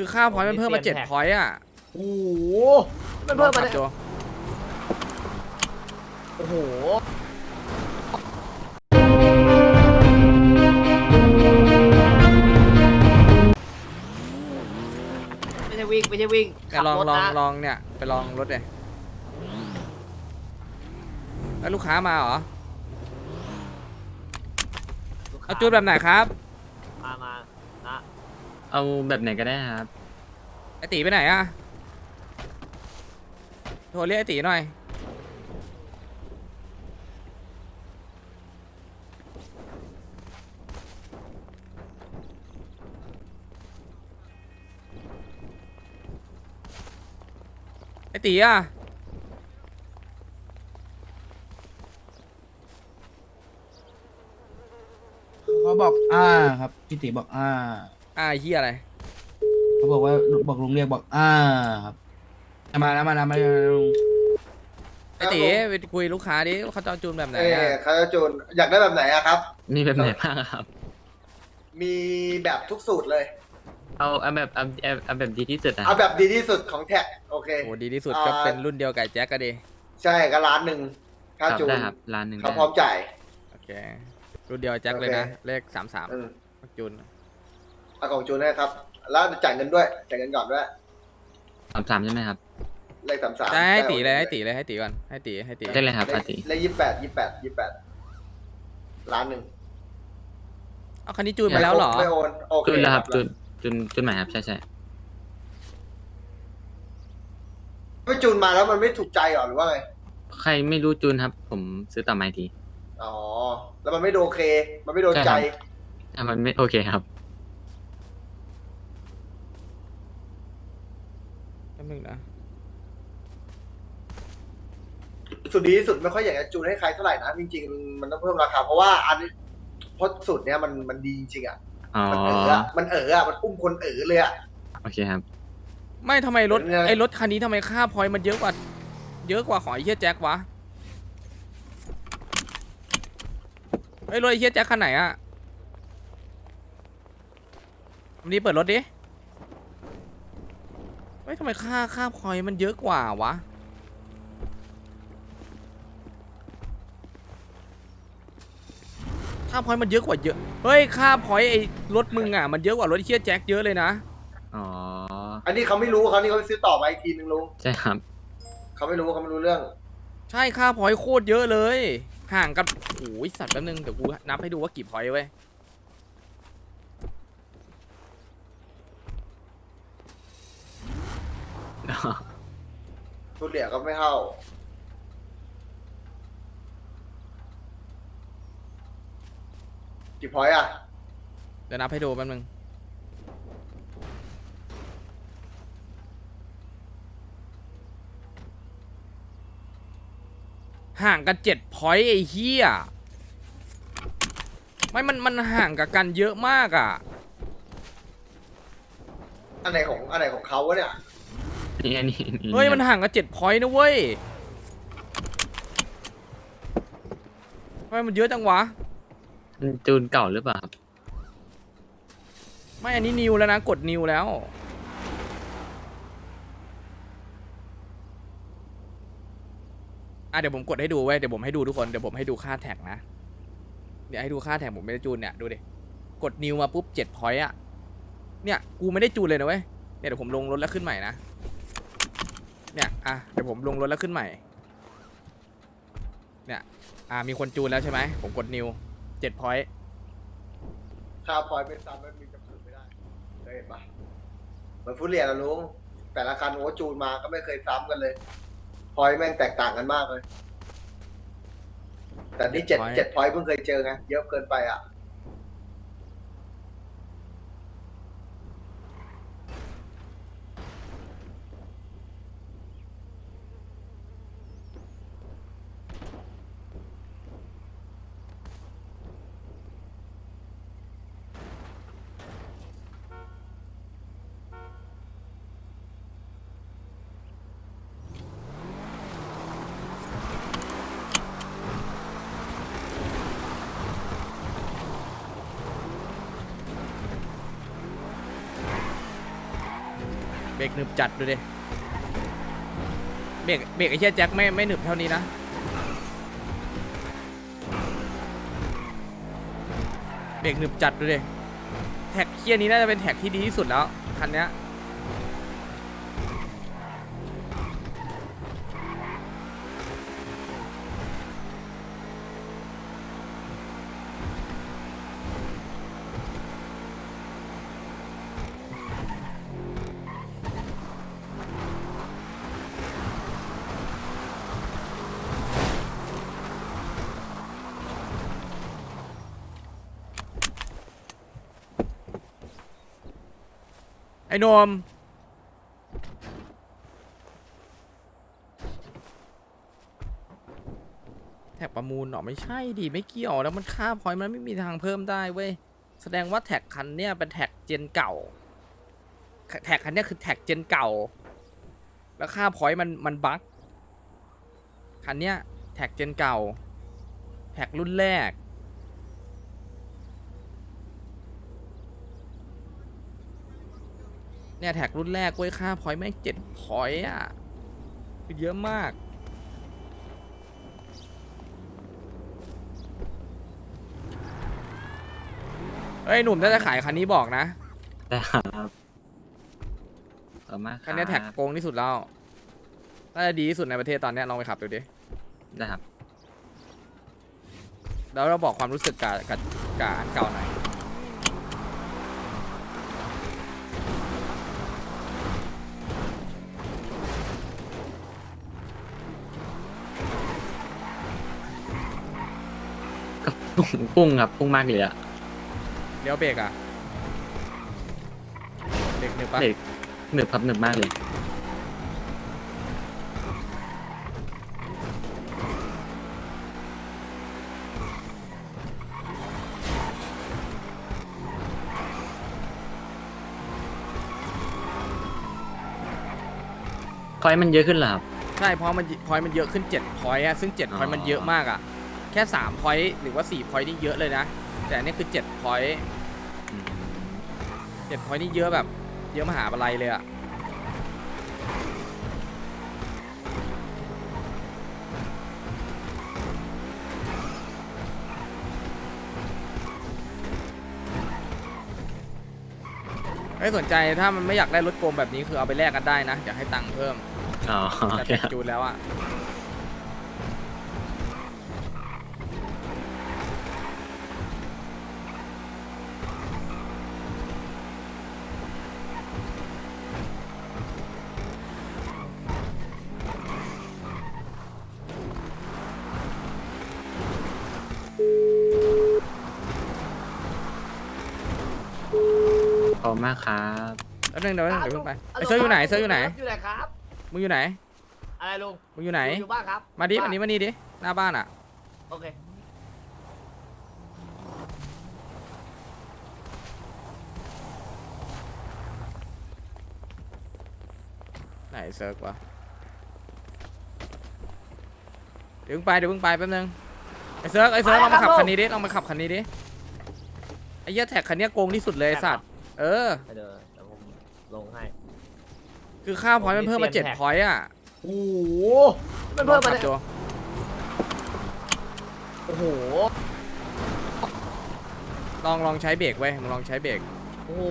คือค่าพอยต์มันเพิ่มมาเจ็ดพอยต์อะโอ้โหมันเพิ่มมาลองเนี่ยขับดูโอ้โหไม่ใช่วิ่งไม่ใช่วิ่งเนี่ยขับลองรถลองนะลองเนี่ยไปลองรถเลยแล้วลูกค้ามาเหรอเอาจูนแบบไหนครับ มามานะ เอาแบบไหนก็ได้ครับ ไอตีไปไหนอะโทรเรียกไอตีหน่อย ไอตีอะเขาบอก อ่า ครับพี่ติบอก อ่า อ่าไอ้เฮียอะไร เขาบอกว่าบอกลุงเรียกบอก อ่าครับมาแล้วมาแล้วมาแล้วลุงไอตีไปคุยลูกค้าดิว่าเขาจะเอาจูนแบบไหนเอ้อะเขาจะจูนอยากได้แบบไหนอะครับ มีแบบไหนบ้างครับ มีแบบทุกสูตรเลย เอาเอาแบบเอาเอาเอาแบบดีที่สุดนะคเอารับแบบดีที่สุดของแท็กโอเค โอ้ดีที่สุดก็เป็นรุ่นเดียวกับไอ้แจ็คก็ดีใช่ก็ร้านหนึ่งคค่ารับจูนได้ครับร้านหนึ่งเขาได้พร้อมจ่าย โอเครุ่นเดียวกับแจ็คเลยนะโอเคเลขสามสามอืม จูน เอาของจูนให้ครับ แล้วจ่ายเงินด้วยจ่ายเงินก่อนด้วยสามสามใช่ไหมครับเลขสามสามจะให้ตีเลยให้ตีเลยให้ตีก่อนให้ตีให้ตีได้เลยครับอาติเลขยี่แปดยี่แปดยี่แปดร้านหนึ่งเอาคันนี้จูนมาแล้วเหรอไม่โอนโอเคจุนแล้วครับจุนจุนจุนใหม่ครับใช่ใช่ไม่จูนมาแล้วมันไม่ถูกใจเหรอหรือว่าไงใครไม่รู้จุนครับ ผมซื้อต่อไมาอีกทีอ๋อแล้วมันไม่โอเค มันไม่โดนใช่ใจครับอะมันไม่โอเคครับ แป๊บนึงนะสุดดีที่สุดไม่ค่อยอยากจะจูนให้ใครเท่าไหร่นะจริงๆ มันต้องเพิ่มราคา เพราะว่าอันนี้เพราะสูตรเนี้ยมันมันดีจริงๆอะอ๋อมันเอออะมันเอออะมันอุ้มคนเออเลยอะโอเคครับ ไม่ทำไมรถเป็นไง ไอ้รถคันนี้ทำไมค่าพอยต์มันเยอะกว่า เยอะกว่าของไอ้เฮียแจ็ควะไอ้ยรถไอ้เฮียแจ็คคันไหนอะวันนี้เปิดรถดิ เฮ้ยทำไมค่าค่าพอยต์มันเยอะกว่าวะ ค่าพอยต์มันเยอะกว่าเยอะ เฮ้ยค่าพอยต์ไอ้รถมึงอะมันเยอะกว่ารถไอ้เฮียแจ็คเยอะเลยนะ อ๋อ อันนี้เขาไม่รู้เขานี่เขาไปซื้อต่อมาอีกทีนึงลุงใช่ครับ เขาไม่รู้เขาไม่รู้เรื่อง ใช่ค่าพอยต์โคตรเยอะเลย ห่างกันโอ้ยสัตว์แป๊บนึงเดี๋ยวกูนับให้ดูว่ากี่พอยต์เว้ย ทุเรียนก็ไม่เข้ากี่พอยต์อะเดี๋ยวนับให้ดูแป๊บนึง ห่างกันเจ็ดพอยต์ไอ้เหี้ย ไม่มันมันห่างกับกันเยอะมากอะ อันไหนของอันไหนของเขาวะเนี่ย นี่อันนี้เฮ้ยมันห่างกันเจ็ดพอยต์นะเว้ยทำไมมันเยอะจังวะ มันจูนเก่าหรือเปล่าครับไม่อันนี้นิวแล้วนะกดนิวแล้ว อะเดี๋ยวผมกดให้ดูเว้ยเดี๋ยวผมให้ดูทุกคนเดี๋ยวผมให้ดูค่าแท็กนะ เดี๋ยวให้ดูค่าแท็กผมไม่ได้จูนเนี่ยดูดิกดนิวมาปุ๊บเจ็ดพอยต์อะเนี่ยกูไม่ได้จูนเลยนะเว้ยเนี่ยเดี๋ยวผมลงรถแล้วขึ้นใหม่นะ เนี่ยอะเดี๋ยวผมลงรถแล้วขึ้นใหม่ เนี่ยอะมีคนจูนแล้วใช่ไหมผมกดนิวเจ็ดพอยต์ค่าพอยต์เป็นซ้ำไม่มีจำกัดไม่ได้เคยเห็นปะเหมือนฟุตเรียนอะลุงแต่ละคันโอ้จูนมาก็ไม่เคยซ้ำกันเลยพอยต์แม่งแตกต่างกันมากเลย แต่นี่เจ็ด point เจ็ดพอยต์เพิ่งเคยเจอไงเยอะเกินไปอะ เบรกหนึบจัดดูดิเบรกเบรกไอ้เชี่ยแจ็คไม่ไม่หนึบเท่านี้นะเบรกหนึบจัดดูดิแท็กเคียนี้น่าจะเป็นแท็กที่ดีที่สุดแล้วคันเนี้ย ไอ้โนมแท็กประมูลเหรอไม่ใช่ดิไม่เกี่ยวแล้วมันค่าพอยมันไม่มีทางเพิ่มได้เว้ยแสดงว่าแท็กคันเนี้ยเป็นแท็กเจนเก่า แท็กคันเนี้ยคือแท็กเจนเก่า แล้วค่าพอยมันมันบั๊กคันเนี้ยแท็กเจนเก่า แท็กรุ่นแรก เนี่ยแท็กรุ่นแรกเว้ยค่าพอยต์แม่งเจ็ดพอยต์อะคือเยอะมาก เฮ้ย หนุ่มถ้าจะขายคันนี้บอกนะ ได้ครับขอบคุณมากรับคันนี้แท็กโกงที่สุดแล้วน่าจะดีที่สุดในประเทศตอนเนี้ยลองไปขับดูดิ ได้ครับ แล้วเราบอกความรู้สึกกับกับกับอันเก่าหน่อย พุ่งพุ่งครับพุ่งมากเลยอะเลี้ยวเบรกอะเบรกหนึบปะเด็กหนึบครับหนึบมากเลย พอยต์มันเยอะขึ้นเหรอครับ ใช่เพราะมันพอยต์มันเยอะขึ้น7พอยต์อะซึ่ง7พอยต์มันเยอะมากอะ แค่3พอยต์หรือว่า4พอยต์นี่เยอะเลยนะ แต่อันนี้คือ7พอยต์7พอยต์นี่เยอะแบบ เยอะมหาอะไรเลยอะไม่สนใจถ้ามันไม่อยากได้รถโกงแบบนี้คือเอาไปแลกกันได้นะอยากให้ตังค์เพิ่มอ๋อโอแต่เคแท็กครับจูนแล้วอะ อบคุณมากครับแล้วนึงเดี๋ยวเดี๋ยวเพิ่งไปไอเซิร์ฟอยู่ไหนเซิร์ฟอยู่ไหนอยู่ไหนครับ มึงอยู่ไหนอะไรลุงมึงอยู่ไหน อยู่บ้านครับมาดิบ้วันนี้มานี่ดิหน้าบ้านอะโอเคไหนเซิร์ฟวะเดี๋ยวเพิ่งไปเดี๋ยวเพิ่งไปแป๊บนึงไอเซิร์ฟไอเซิร์ฟลองมาขับคันนี้ดิลองมาขับคันนี้ดิไอ้เหี้ยแท็กคันเนี้ยโกงที่สุดเลยไอ้สัตว์ เออไปเดี๋ยวเดี๋ยวผมลงให้ คือค่าพอยต์มันเพิ่มมาเตรีเจ็ยดมแท็กพอยต์อะโอ้โหมันเพิ่มมาลองเนี่ยขับดูโอ้โห ลองลองใช้เบรกไว้ยมึงลองใช้เบรกโอ้โห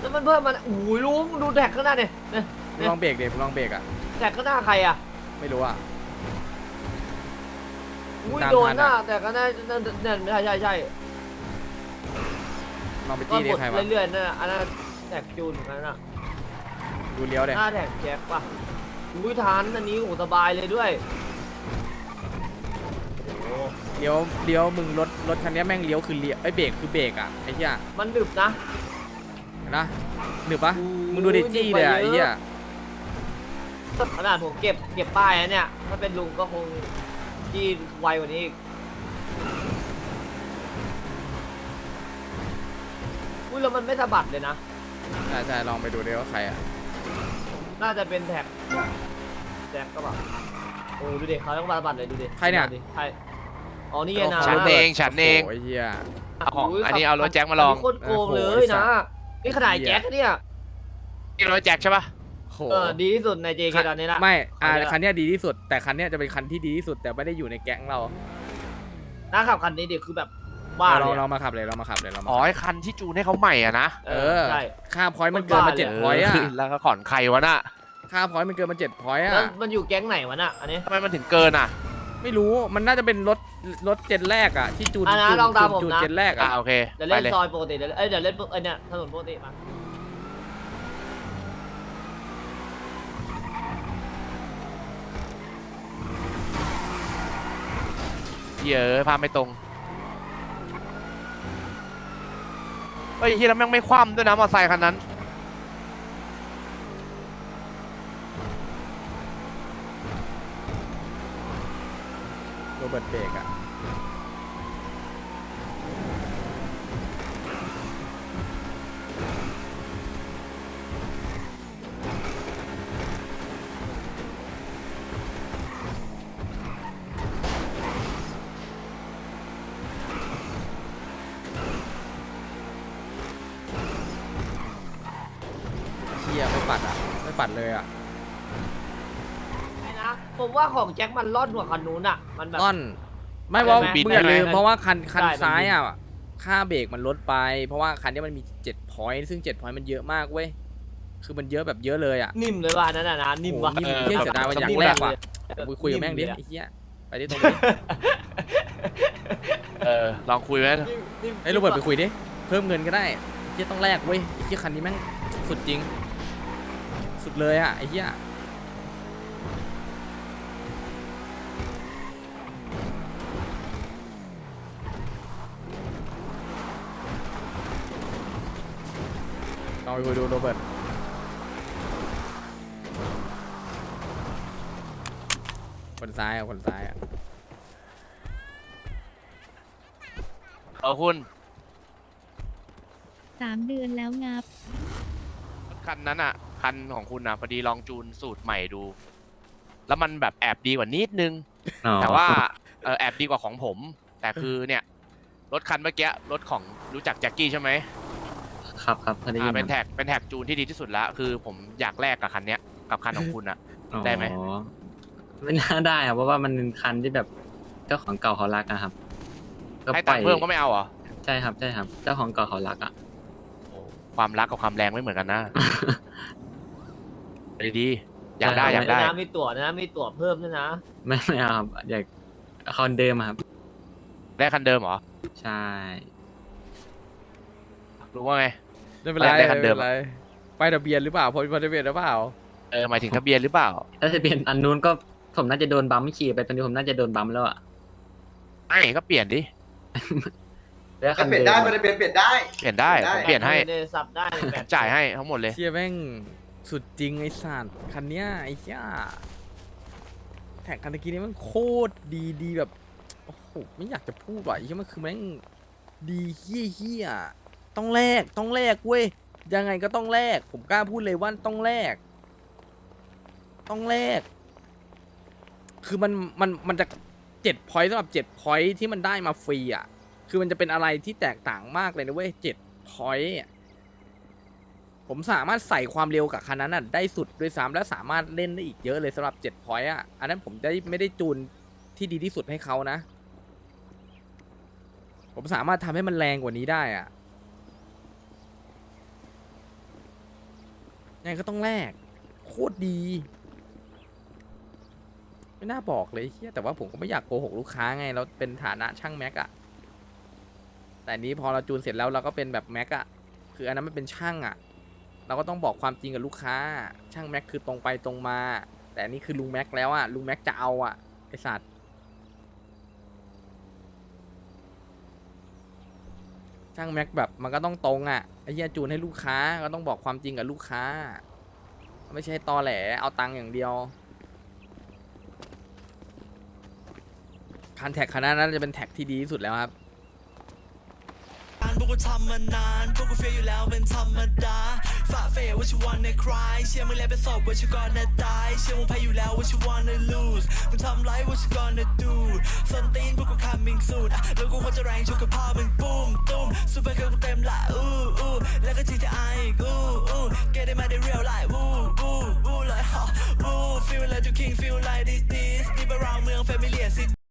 แล้วมันเพิ่มมันโอ้ยลุงดูแท็กข้างหน้าเนี่ยเนี่ยมึงลองเบรกเดี๋ยวมึงลองเบรกอะแท็กข้างหน้าใครอะไม่รู้อะ อุ้ยตามโดนทันหน้าอะแท็กข้างหน้านั่นนั่นใช่ใช่ใช่ ลองไปก็จี้ดิกดใครวะเรื่อยๆนั่นน่ะอันนั้นแท็กจูนเหมือนกันน่ะดูเลี้ยวเลยหน้าแท็กแจ็คป่ะอุ้ยทันอันนี้โอ้โหสบายเลยด้วยโอ้โหเลี้ยวเลี้ยวมึงรถรถคันเนี้ยแม่งเลี้ยวคือเลี้ยวไอ้ยเบรกคือเบรกอะไอ้เหี้ยมันดึบนะ เห็นนะหนึบปะโอ้ยมึงดูดิจี้เลยอะหนึไอ้บไปเยอะเหี้ยขนาดผมเก็บเก็บป้ายนะเนี่ย ถ้าเป็นลุงก็คงจี้ไวกว่านี้อีกอุ้ย แล้วมันไม่สะบัดเลยนะ ใช่ใช่ลองไปดูดิว่าใครอะน่าจะเป็นแท็กแท็กก็แบบโอ้ดูดิเขาต้องสะบัดเลยดูดิใครเนี่ย ดูดิใครอ๋อนี่ไงนะฉันเองฉันเองโอ้ยเหี้ยเอาของยอันนี้เอารถแจ็คมาลองนนี้โคตรโกงเลยนะ นี่ขนาดไอ้แจ็คเนี่ยนี่รถแจ็คใช่ปะ โหเออดีที่สุดใน JK ตอนนี้ละ ไม่อ่าคันเนี้ยคันเนี้ยดีที่สุด แต่คันเนี้ยจะเป็นคันที่ดีที่สุดแต่ไม่ได้อยู่ในแก๊งเรา น้าขับคันนี้ดิคือแบบ บ้าเราเลยเราอะมาขับเลยเรามาขับเลยเรามาอ๋อขับไอ้คันที่จูนให้เขาใหม่อะนะเอเอออใช่ ค่าพอยต์มันเกินมาบ้าเลยเจ็ดพอยต์อะเแล้วก็ขอนใครวะน่ะค่าพอยต์มันเกินมาเจ็ดพอยต์อะแล้วมันอยู่แก๊งไหนวะน่ะอันนี้ ทำไมมันถึงเกินอะไม่รู้มันน่าจะเป็นรถรถเจนแรกอะที่จูนอะนะจูนลองตามผมจูนนะ เจนแรกอะอะโอเคเดี๋ยวไปเล่นเลยซอยปกติเดี๋ยวเอ้ยเดี๋ยวเล่นเอ้ยเนี่ยถนนปกติมาเหี้ยเอะภาพไม่ตรง เฮ้ยที่แล้วแม่งไม่คว่ำด้วยนะมอเตอร์ไซค์คันนั้น โรเบิร์ตเบรกอะ ปัดเลยอะไม่นะผมว่าของแจ็คมันรอดกว่าคันนู้นอะ มันแบบ ต้อนไม่ว่าได้ไหมมึงอย่าลืมได้ไหมเพราะว่าคันคันได้มัน ซ้ายมีอะค่าเบรกมันลดไป เพราะว่าคันนี้มันมี7 point ซึ่ง7 point มันเยอะมากเว้ยคือมันเยอะแบบเยอะเลยอะนิ่มเลยว่ะอันนั้นน่ะนะนิ่มว่ะ โอ้โหนิ่มเออเที่ยเสียดายว่าอยากนิ่มแรกอะว่ะเออไปคุยกับแม่งดินิ่เลยอะไอ้เหี้ยไปดิตรงนี้เออลองคุยไหมนิ่มนิ่มไอ้โรเบิร์ตไปคุยดิเพิ่มเงินก็ได้ไอ้เหี้ยต้องแลกเว้ยไอ้เหี้ยคันนี้แม่งสุดจริง สุดเลยอะไอ้เหี้ยลองไปคุยดูโรเบิร์ตคนซ้ายอะคนซ้ายอะเอาคุณสามเดือนแล้วงับ คันนั้นอะ คันของคุณอะพอดีลองจูนสูตรใหม่ดู แล้วมันแบบแอบดีกว่านิดนึง อ๋อแต่ว่าเออแอบดีกว่าของผม แต่คือเนี่ย รถคันเมื่อกี้รถของรู้จักแจ็คกี้ใช่ไหมครับครับเคยได้ยิอ่านเป็นครับแท็กเป็นแท็กจูนที่ดีที่สุดละคือผมอยากแลกกับคันเนี้ยกับคันของคุณอะได้ไหมอ๋อไม่น่าได้ครับเพราะว่ามันเป็นคันที่แบบเจ้าของเก่าเขารักอะครับก็ให้ปตัล่งอยค์เพิ่มก็ไม่เอาเหรอใช่ครับใช่ครับ เจ้าของเก่าเขารักอะโอ้ความรักกับความแรงไม่เหมือนกันนะ ดีดีๆอยากได้ใช่อยากได้ นะมีตั๋วนะมีตั๋วเพิ่มด้วยนะไม่ไม่เอาครับอยากคอนเดิมอะครับ ได้คันเดิมเหรอใช่ รู้ว่าไง ไม่เป็นไรอยากได้คัไม่นเดิเป็มนอะไรไปายทะเบียนหรือเปล่าพอมีทะเบียนหรือเปล่า เออหมายถึงทะเบียนหรือเปล่าถ้าจะเปลี่ยนอันนู้นก็ผมน่าจะโดนบัมป์ขี่ไปตอนนี้ผมน่าจะโดนบัมป์แล้วอะไม่ก็เปลี่ยนดิแล้วก็เปลี่ยนได้ไม่ได้เปลี่ยนเปลี่ยนได้ เปลี่ยนได้ผมเปลี่ยนให้ ได้สับได้แบบจ่ายให้ทั้งหมดเลย เชี่ยแม่ง สุดจริงไอ้สัตว์คันเนี้ยไอ้เหี้ยแท็กคันตะกี้นี้มันโคตรดีดีแบบโอ้โหไม่อยากจะพูดว่ะไอ้เหี้ยมันคือแม่งดีเฮี้ยเฮี้ยต้องแลกต้องแลกเว้ยยังไงก็ต้องแลกผมกล้าพูดเลยว่าต้องแลกต้องแลกคือมันมันมันจะเจ็ดพอยต์สำหรับเจ็ดพอยต์ที่มันได้มาฟรีอะคือมันจะเป็นอะไรที่แตกต่างมากเลยนะเว้ยเจ็ดพอยต์ ผมสามารถใส่ความเร็วกับคันนั้นน่ะได้สุดด้วยซ้ำและสามารถเล่นได้อีกเยอะเลยสำหรับ7 point อะ อันนั้นผมได้ไม่ได้จูนที่ดีที่สุดให้เขานะ ผมสามารถทำให้มันแรงกว่านี้ได้อะยังไงก็ต้องแลกโคตรดี ไม่น่าบอกเลยเฮียแต่ว่าผมก็ไม่อยากโกหกลูกค้าไง เราเป็นฐานะช่างแม็กอะแต่นนี้พอเราจูนเสร็จแล้วเราก็เป็นแบบแม็กอะคืออันนั้นมันเป็นช่างอะ เราก็ต้องบอกความจริงกับลูกค้า ช่างแม็กคือตรงไปตรงมา แต่อันนี้คือลุงแม็กแล้วอะลุงแม็กจะเอาอะไอสัตว์ช่างแม็กแบบมันก็ต้องตรงอะไอ้เหี้ยจูนให้ลูกค้าก็ต้องบอกความจริงกับลูกค้า ไม่ใช่ตอแหลเอาตังค์อย่างเดียวคันแท็กคันนั้นจะเป็นแท็กที่ดีที่สุดแล้วครับ พวกกูทำมานาน พวกกูเฟียอยู่แล้วเป็นธรรมดา ฝ่าเฟดว่าชิวันในคลายเชื่อมึงแล้วไป็นศพว่าชิ gonna die เชื่อมึงแพ้อยู่แล้วว่าชิวันใน lose มึงทำไรว่าชิ gonna do ส้นตีนพวกกู coming soon อะแล้วกูควจะแรงชกกับพ่อมึงปุ้มตุ้มซูเปอร์เกิร์ลกูเต็มละอู้อู้แล้วก็ GTI อีกอู้อู้เย์ได้มาได้ real life อู้อู้อู้เลยฮะอู้ feel like you king feel like this this deep around เมือง familiar city